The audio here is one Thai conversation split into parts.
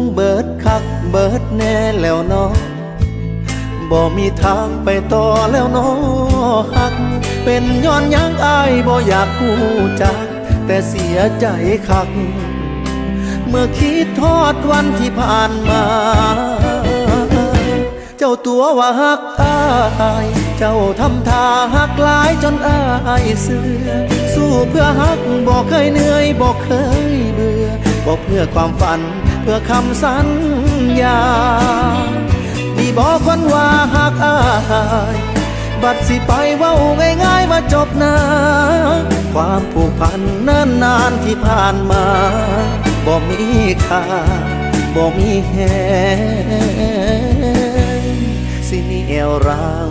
งเบิดคักเบิดแน่แล้วเนาะบ่มีทางไปต่อแล้วเนาะฮัก เป็นย้อนยังอายบ่อยากพูจัก แต่เสียใจคัก เมื่อคิดทอดวันที่ผ่านมา เจ้าตัวว่าฮักอาย เจ้าทำท่าฮักหลายจนอายเสือสู้เพื่อฮักบอกเคยเหนื่อยบอกเคย บอกเพื่อความฝันเพื่อคำสัญญาที่บอกคนว่าฮักอายบัดสิไปเว้าง่ายๆว่าจบนะความผูกพันนิ่นนานที่ผ่านมาบ่มีค่าบ่มีแหงสิเหนียวรัง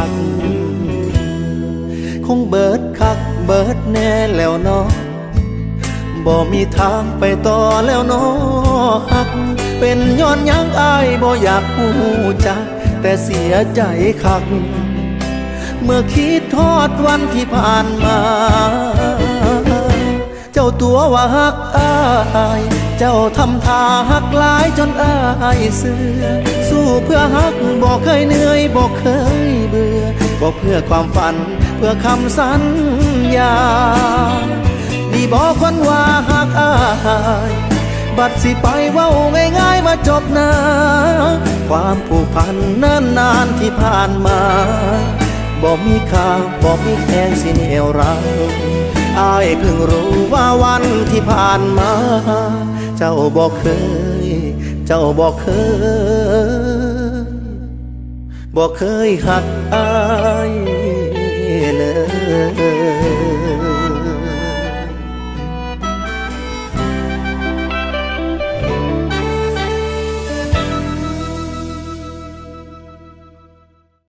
ันค งเบิดคักเบิดแน่แล้วเนาะบ่มีทางไปต่อแล้วเนาะฮัก เป็นย้อนยังอายบ่อยากพูจัก แต่เสียใจคัก เมื่อคิดทอดวันที่ผ่านมา เจ้าตัวว่าฮักอายเจ้าทำท่าฮักหลายจนอายเสือสู้เพื่อฮักบอกเคยเหนื่อยบอกเคย บอกเพื่อความฝันเพื่อคำสัญญา ดีบอกคนว่าฮักอายบัดสิไปเว้าง่ายๆว่าจบนะความผูกพันนิ่นนานที่ผ่านมา บอกมีค่าบอกมีแค่สิเหนียวเรังอายเพิ่งรู้ว่าวันที่ผ่านมา เจ้าบอกเคย เจ้าบอกเคย บอกเคยหักอายเลย